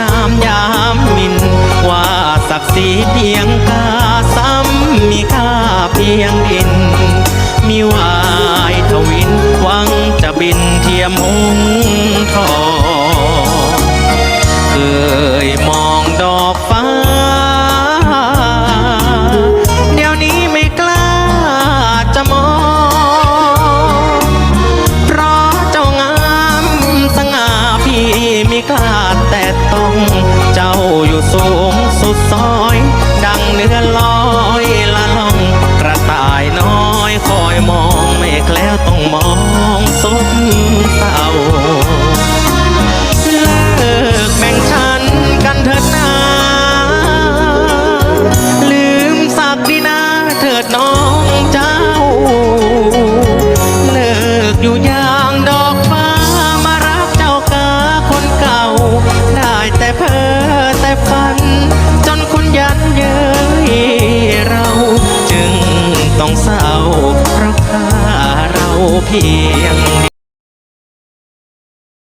นามยามมิน ว่าศักดิ์ศรีเพียงกาซ้ำมีค่าเพียงดิน มีวายทวินหวังจะบินเทียมหงทอง เลื่อลอยละล่องกระต่ายน้อยคอยมองไม่แคล้วต้อง เพราะค่าเราเพียง